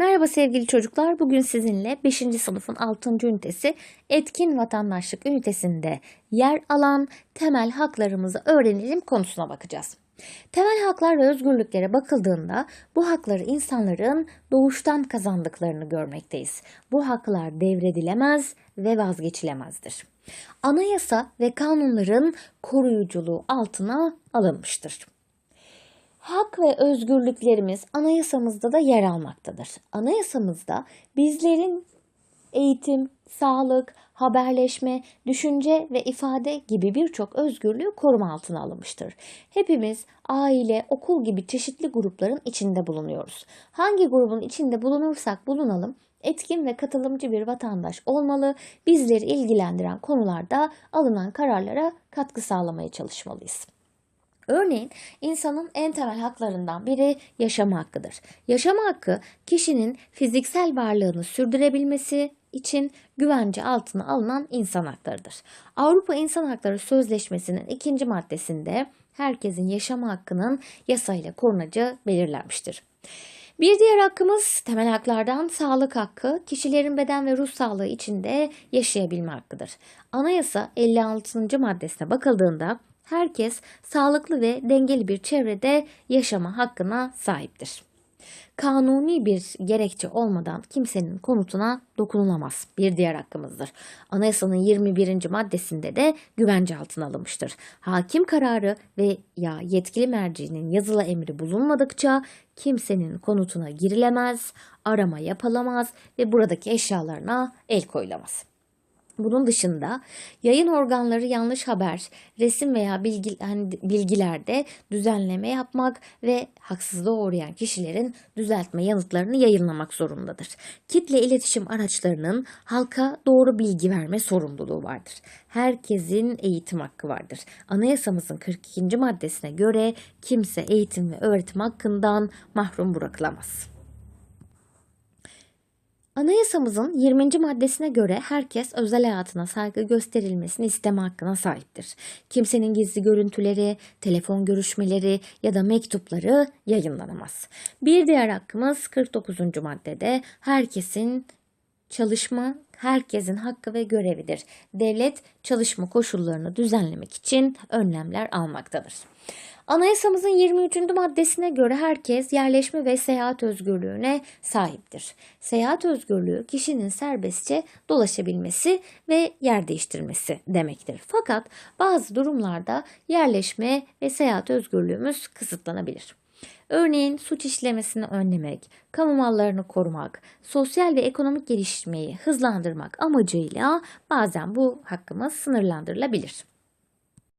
Merhaba sevgili çocuklar. Bugün sizinle 5. sınıfın 6. ünitesi etkin vatandaşlık ünitesinde yer alan temel haklarımızı öğrenelim konusuna bakacağız. Temel haklar ve özgürlüklere bakıldığında bu hakları insanların doğuştan kazandıklarını görmekteyiz. Bu haklar devredilemez ve vazgeçilemezdir. Anayasa ve kanunların koruyuculuğu altına alınmıştır. Hak ve özgürlüklerimiz anayasamızda da yer almaktadır. Anayasamızda bizlerin eğitim, sağlık, haberleşme, düşünce ve ifade gibi birçok özgürlüğü koruma altına alınmıştır. Hepimiz aile, okul gibi çeşitli grupların içinde bulunuyoruz. Hangi grubun içinde bulunursak bulunalım, etkin ve katılımcı bir vatandaş olmalı, bizleri ilgilendiren konularda alınan kararlara katkı sağlamaya çalışmalıyız. Örneğin insanın en temel haklarından biri yaşama hakkıdır. Yaşama hakkı kişinin fiziksel varlığını sürdürebilmesi için güvence altına alınan insan haklarıdır. Avrupa İnsan Hakları Sözleşmesi'nin ikinci maddesinde herkesin yaşama hakkının yasayla korunacağı belirlenmiştir. Bir diğer hakkımız temel haklardan sağlık hakkı, kişilerin beden ve ruh sağlığı içinde yaşayabilme hakkıdır. Anayasa 56. maddesine bakıldığında herkes sağlıklı ve dengeli bir çevrede yaşama hakkına sahiptir. Kanuni bir gerekçe olmadan kimsenin konutuna dokunulamaz. Bir diğer hakkımızdır. Anayasanın 21. maddesinde de güvence altına alınmıştır. Hakim kararı ve ya yetkili mercinin yazılı emri bulunmadıkça kimsenin konutuna girilemez, arama yapılamaz ve buradaki eşyalarına el koyulamaz. Bunun dışında yayın organları yanlış haber, resim veya bilgi, hani bilgilerde düzenleme yapmak ve haksızlığa uğrayan kişilerin düzeltme yanıtlarını yayınlamak zorundadır. Kitle iletişim araçlarının halka doğru bilgi verme sorumluluğu vardır. Herkesin eğitim hakkı vardır. Anayasamızın 42. maddesine göre kimse eğitim ve öğretim hakkından mahrum bırakılamaz. Anayasamızın 20. maddesine göre herkes özel hayatına saygı gösterilmesini isteme hakkına sahiptir. Kimsenin gizli görüntüleri, telefon görüşmeleri ya da mektupları yayınlanamaz. Bir diğer hakkımız 49. maddede herkesin çalışma herkesin hakkı ve görevidir. Devlet çalışma koşullarını düzenlemek için önlemler almaktadır. Anayasamızın 23. maddesine göre herkes yerleşme ve seyahat özgürlüğüne sahiptir. Seyahat özgürlüğü kişinin serbestçe dolaşabilmesi ve yer değiştirmesi demektir. Fakat bazı durumlarda yerleşme ve seyahat özgürlüğümüz kısıtlanabilir. Örneğin suç işlemesini önlemek, kamu mallarını korumak, sosyal ve ekonomik gelişmeyi hızlandırmak amacıyla bazen bu hakkımız sınırlandırılabilir.